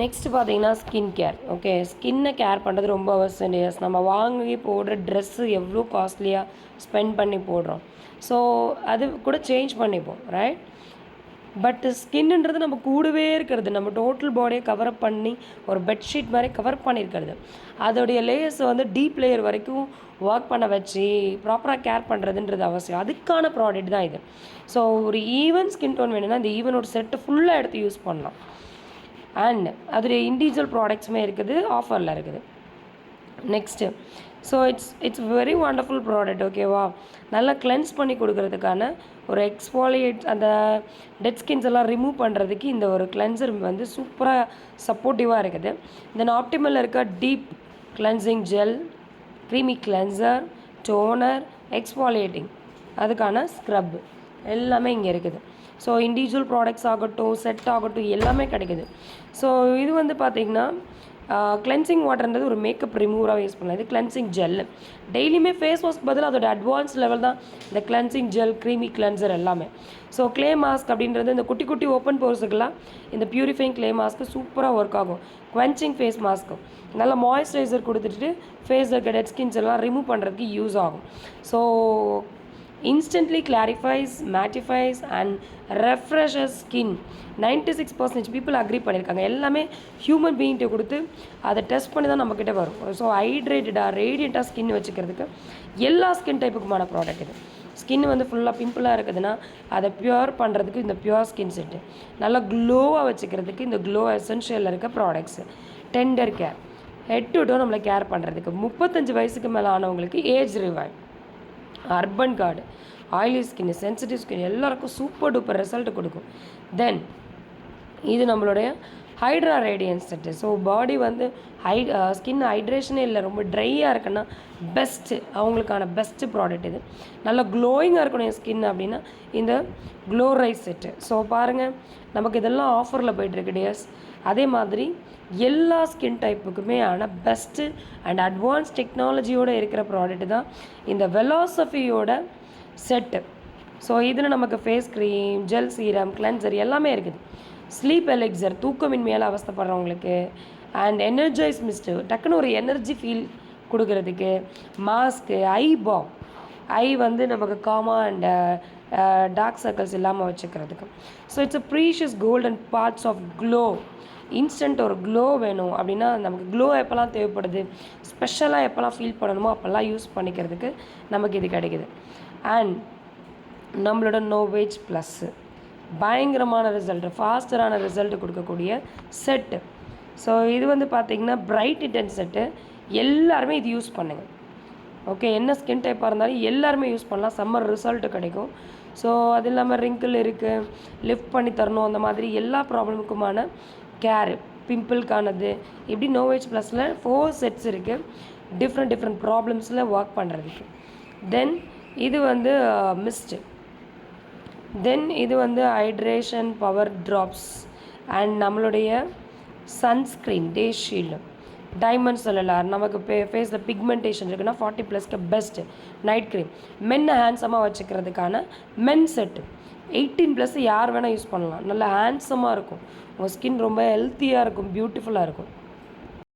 Next பார்த்தீங்கன்னா skin care okay ஸ்கின்னை care பண்ணுறது ரொம்ப அவசியம். டேஸ் நம்ம வாங்கி போடுற ட்ரெஸ்ஸு எவ்வளோ காஸ்ட்லியாக ஸ்பெண்ட் பண்ணி போடுறோம். ஸோ அது கூட சேஞ்ச் பண்ணிப்போம் ரைட் பட் ஸ்கின்ன்றது நம்ம கூடவே இருக்கிறது. நம்ம டோட்டல் பாடியை கவர் பண்ணி ஒரு பெட்ஷீட் மாதிரி கவர் பண்ணியிருக்கிறது. அதோடைய லேயர்ஸை வந்து டீப் லேயர் வரைக்கும் ஒர்க் பண்ண வச்சு ப்ராப்பராக கேர் பண்ணுறதுன்றது அவசியம். அதுக்கான ப்ராடக்ட் தான் இது. ஸோ ஒரு ஈவன் ஸ்கின் டோன் வேணும்னா இந்த ஈவனோட செட்டு ஃபுல்லாக எடுத்து யூஸ் பண்ணலாம். அண்ட் அதோடைய இண்டிவிஜுவல் ப்ராடக்ட்ஸுமே இருக்குது ஆஃபரில் இருக்குது. Next so it's it's very wonderful product ஓகேவா நல்லா கிளென்ஸ் பண்ணி கொடுக்கறதுக்கான ஒரு எக்ஸ்பாலியேட் அந்த டெட் ஸ்கின்ஸ் எல்லாம் ரிமூவ் பண்ணுறதுக்கு இந்த ஒரு கிளென்சர் வந்து சூப்பராக சப்போர்ட்டிவாக இருக்குது. தென் ஆப்டிமல் இருக்க deep cleansing gel creamy cleanser toner exfoliating அதுக்கான ஸ்க்ரப் எல்லாமே இங்கே இருக்குது. ஸோ இண்டிவிஜுவல் ப்ராடக்ட்ஸ் ஆகட்டும் செட் ஆகட்டும் எல்லாமே கிடைக்குது. ஸோ இது வந்து பார்த்திங்கன்னா கிளென்சிங் வாட்டர்ன்றது ஒரு மேக்கப் ரிமூவராக யூஸ் பண்ணலாம். இது கிளென்சிங் ஜெல் டெய்லியுமே ஃபேஸ் வாஷ்க்கு பதில் அதோட அட்வான்ஸ் லெவல் தான் இந்த கிளென்சிங் ஜெல் க்ரீமி கிளென்சர் எல்லாமே. ஸோ க்ளே மாஸ்க் அப்படின்றது இந்த குட்டி குட்டி ஓப்பன் போர்ஸுக்கெல்லாம் இந்த பியூரிஃபைங் க்ளே மாஸ்க்கு சூப்பராக ஒர்க் ஆகும். குவென்ச்சிங் ஃபேஸ் மாஸ்க்கு நல்ல மாய்ஸ்சரைசர் கொடுத்துட்டு ஃபேஸில் இருக்க டெட் ஸ்கின்ஸ் எல்லாம் ரிமூவ் பண்ணுறதுக்கு யூஸ் ஆகும். So instantly clarifies mattifies and refresher skin ninety six percentage people agree பண்ணியிருக்காங்க. எல்லாமே ஹியூமன் பீயிங்கிட்ட கொடுத்து அதை டெஸ்ட் பண்ணி தான் நம்மக்கிட்ட வரும். ஸோ ஹைட்ரேட்டடாக ரேடியண்ட்டாக ஸ்கின் வச்சுக்கிறதுக்கு எல்லா ஸ்கின் டைப்புக்குமான ப்ராடக்ட் இது. ஸ்கின் வந்து ஃபுல்லாக பிம்பிளாக இருக்குதுன்னா அதை ப்யூர் பண்ணுறதுக்கு இந்த ப்யூர் ஸ்கின் செட்டு நல்லா க்ளோவாக வச்சுக்கிறதுக்கு இந்த க்ளோ எசென்ஷியலில் இருக்க products tender care head to toe நம்மளை கேர் பண்ணுறதுக்கு முப்பத்தஞ்சு வயசுக்கு மேலே ஆனவங்களுக்கு age revive urban guard oily skin sensitive skin எல்லாருக்கும் சூப்பர் டூப்பர் ரிசல்ட் கொடுக்கும். தென் இது நம்மளுடைய hydra radiance set so body வந்து ஹை ஸ்கின் ஹைட்ரேஷனே இல்லை ரொம்ப ட்ரையாக இருக்குன்னா பெஸ்ட்டு அவங்களுக்கான பெஸ்ட்டு ப்ராடக்ட் இது. நல்லா க்ளோயிங்காக இருக்கணும் என் ஸ்கின் அப்படின்னா இந்த க்ளோ ரைஸ் செட்டு ஸோ பாருங்கள் நமக்கு இதெல்லாம் ஆஃபரில் போயிட்டுருக்கு டியர்ஸ் அதே மாதிரி எல்லா ஸ்கின் டைப்புக்குமே ஆனால் பெஸ்ட்டு அண்ட் அட்வான்ஸ் டெக்னாலஜியோடு இருக்கிற ப்ராடக்ட் தான் இந்த வெலாசபியோட செட்டு ஸோ இதில் நமக்கு face cream gel serum cleanser எல்லாமே இருக்குது. ஸ்லீப் எலெக்சர் தூக்கமின்மையால் அவஸ்தப்படுறவங்களுக்கு அண்ட் எனர்ஜைஸ் மிஸ்ட்டு டக்குன்னு ஒரு எனர்ஜி ஃபீல் கொடுக்கறதுக்கு மாஸ்க்கு ஐ பாம் ஐ வந்து நமக்கு காமா அண்ட் டார்க் சர்க்கிள்ஸ் இல்லாமல் வச்சுக்கிறதுக்கு. So it's a precious golden parts of glow instant ஒரு க்ளோ வேணும். அப்படின்னா நமக்கு க்ளோ எப்போல்லாம் தேவைப்படுது? ஸ்பெஷலாக எப்போல்லாம் ஃபீல் பண்ணணுமோ அப்போல்லாம் யூஸ் பண்ணிக்கிறதுக்கு நமக்கு இது கிடைக்குது. அண்ட் நம்மளோட நோவேஜ் ப்ளஸ்ஸு பயங்கரமான ரிசல்ட் ஃபாஸ்டரான ரிசல்ட் கொடுக்கக்கூடிய செட்டு ஸோ இது வந்து பார்த்திங்கன்னா பிரைட் இன்டென்ட் செட்டு எல்லாருமே இது யூஸ் பண்ணுங்கள் ஓகே என்ன ஸ்கின் டைப்பாக இருந்தாலும் எல்லாருமே யூஸ் பண்ணலாம். சம்மர் ரிசல்ட் கிடைக்கும். ஸோ அது இல்லாமல் ரிங்கிள் இருக்குது லிஃப்ட் பண்ணி தரணும் அந்த மாதிரி எல்லா ப்ராப்ளமுக்குமான கேரு பிம்பிள்கானது இப்படி நோவேஜ் ப்ளஸில் ஃபோர் செட்ஸ் இருக்குது டிஃப்ரெண்ட் டிஃப்ரெண்ட் ப்ராப்ளம்ஸில் ஒர்க் பண்ணுறதுக்கு தென் இது வந்து uh, மிஸ்ட்டு தென் இது வந்து ஹைட்ரேஷன் பவர் ட்ராப்ஸ் அண்ட் நம்மளுடைய சன்ஸ்க்ரீன் டே ஷீல்டு டைமண்ட் சொல்லலார் நமக்கு பே ஃபேஸில் பிக்மெண்டேஷன் இருக்குன்னா ஃபார்ட்டி ப்ளஸ்க்கு பெஸ்ட்டு நைட் க்ரீம் மென்னை ஹேண்ட்ஸமாக வச்சுக்கிறதுக்கான மென் செட்டு எயிட்டீன் ப்ளஸ் யார் வேணால் யூஸ் பண்ணலாம். நல்லா ஹேண்ட்ஸமாக இருக்கும். உங்கள் ஸ்கின் ரொம்ப ஹெல்த்தியாக இருக்கும் பியூட்டிஃபுல்லாக இருக்கும்.